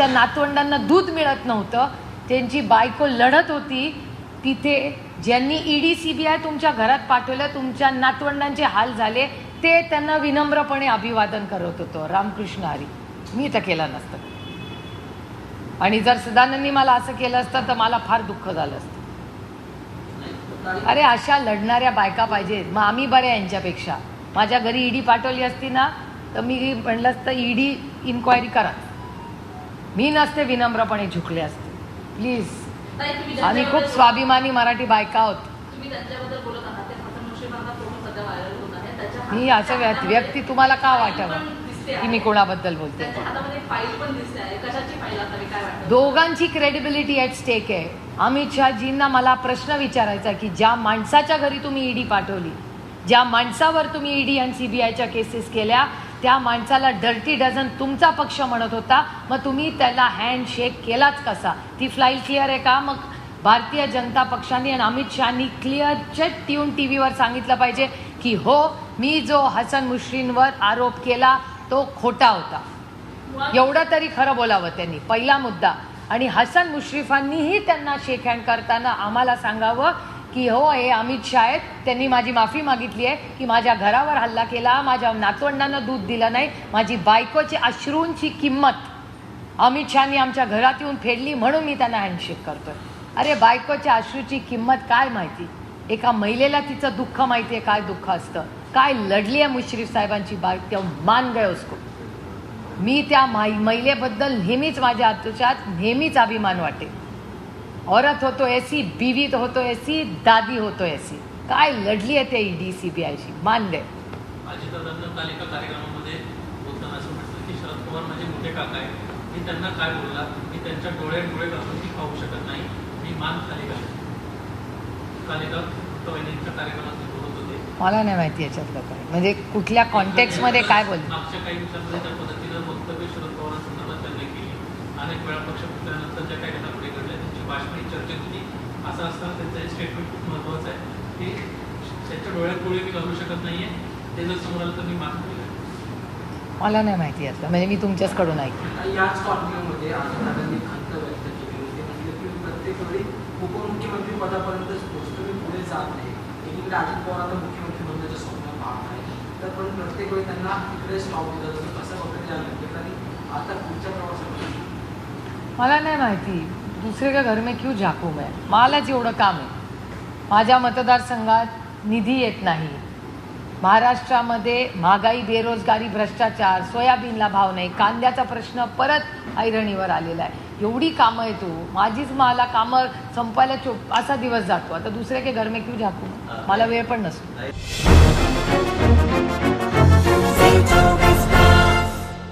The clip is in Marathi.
त्यांच्या नातवंडांना दूध मिळत नव्हतं त्यांची बायको लढत होती तिथे ज्यांनी ईडी सीबीआय तुमच्या घरात पाठवलं तुमच्या नातवंडांचे हाल झाले ते त्यांना विनम्रपणे अभिवादन करत होतो. रामकृष्ण हरी. मी तर केलं नसतं. आणि जर सदानंदनी मला असं केलं असतं तर मला फार दुःख झालं असतं. अरे अशा लढणाऱ्या बायका पाहिजेत. मग आम्ही बऱ्या यांच्यापेक्षा. माझ्या घरी ईडी पाठवली असती ना तर मी म्हणलं असतं ईडी इन्क्वायरी करा. मी नसते विनम्रपणे झुकले असते. प्लीज आम्ही खूप स्वाभिमानी मराठी बायका आहोत. मी असं व्यक्- व्यक्ती तुम्हाला का वाटावं की. मी कोणाबद्दल बोलते? दोघांची क्रेडिबिलिटी ॲट स्टेक आहे. अमित शहाजींना मला प्रश्न विचारायचा की ज्या माणसाच्या घरी तुम्ही ईडी पाठवली ज्या माणसावर तुम्ही ईडी आणि सीबीआयच्या केसेस केल्या त्या माणसाला डर्टी डझन तुमचा पक्ष म्हणत होता. मग तुम्ही त्याला हँड शेक केलाच कसा? ती फ्लाईल क्लिअर आहे का? मग भारतीय जनता पक्षाने आणि अमित शहानी क्लिअर चट येऊन टी व्हीवर सांगितलं पाहिजे की हो मी जो हसन मुश्रींवर आरोप केला तो खोटा होता. एवढं तरी खरं बोलावं त्यांनी. पहिला मुद्दा. आणि हसन मुश्रीफांनीही त्यांना शेक हँड करताना आम्हाला सांगावं की हो हे अमित शाह आहेत त्यांनी माझी माफी मागितली आहे की माझ्या घरावर हल्ला केला माझ्या नातवंडांना दूध दिलं नाही माझी बायकोची अश्रूंची किंमत. अमित शहानी आमच्या घरात येऊन फेडली म्हणून मी त्यांना हँडशेक करतोय. अरे बायकोच्या अश्रूची किंमत काय माहिती? एका महिलेला तिचं दुःख माहिती आहे काय दुःख असतं? काय लढली आहे मुश्रीफ साहेबांची बाय त्या मान गए उसको मी त्या माई महिलेबद्दल नेहमीच माझ्या आत्मसात नेहमीच अभिमान वाटेल. औरत होतो ऐसी बीवी तो होतो ऐसी दादी होतो ऐसी। काय लढली आहे ते डी सी बी आयशी मान त्यांना काय बोलला? मी त्यांच्या डोळे डोळे घालून शकत नाही. मी कार्यक्रमात बोलत होते. मला नाही माहिती याच्यातलं काय. म्हणजे कुठल्या कॉन्टेक्समध्ये काय बोलले? मागच्या काही दिवसांमध्ये त्या पद्धतीनं वक्तव्य शरद पवारांसंदर्भात त्यांनी केली. अनेक वेळा पक्ष फुटल्यानंतर ज्या काही घडामोडी भाषणाही चर्चेत होती. असं असताना त्यांचं हे स्टेटमेंट खूप महत्त्वाचं आहे. की त्यांच्या डोळ्यात डोळे मी घालू शकत नाहीये. ते जर समोर आलं तर मी घालेन. मला नाही माहिती यातलं म्हणजे मी तुमच्याचकडून ऐकलं. याच कॉन्क्लेव्हमध्ये अजितदादांनी खंत व्यक्त केली होती. म्हणजे की प्रत्येक वेळी उपमुख्यमंत्री पदापर्यंतच पोहोचतो मी पुढे जात नाही. एकीकडे अजित पवार आता मुख्यमंत्री बनण्याचं स्वप्न पाहत आहे तर पण प्रत्येक वेळी त्यांना इकडे स्टॉप दिला जातो. कसं आणि आता पुढच्या प्रवासामध्ये मला नाही माहिती. दुसरे का घर में क्यों झाकू मैं? मलाच एवढं काम आहे. माझ्या मतदारसंघात निधी येत नाही. महाराष्ट्रामध्ये महागाई बेरोजगारी भ्रष्टाचार सोयाबीनला भाव नाही. कांद्याचा प्रश्न परत ऐरणीवर आलेला आहे. एवढी कामं आहे तू. माझीच मला कामं संपायला चोप असा दिवस जातो. आता दुसरे के घर में क्यों झाकू? मला वेळ पण नसतो.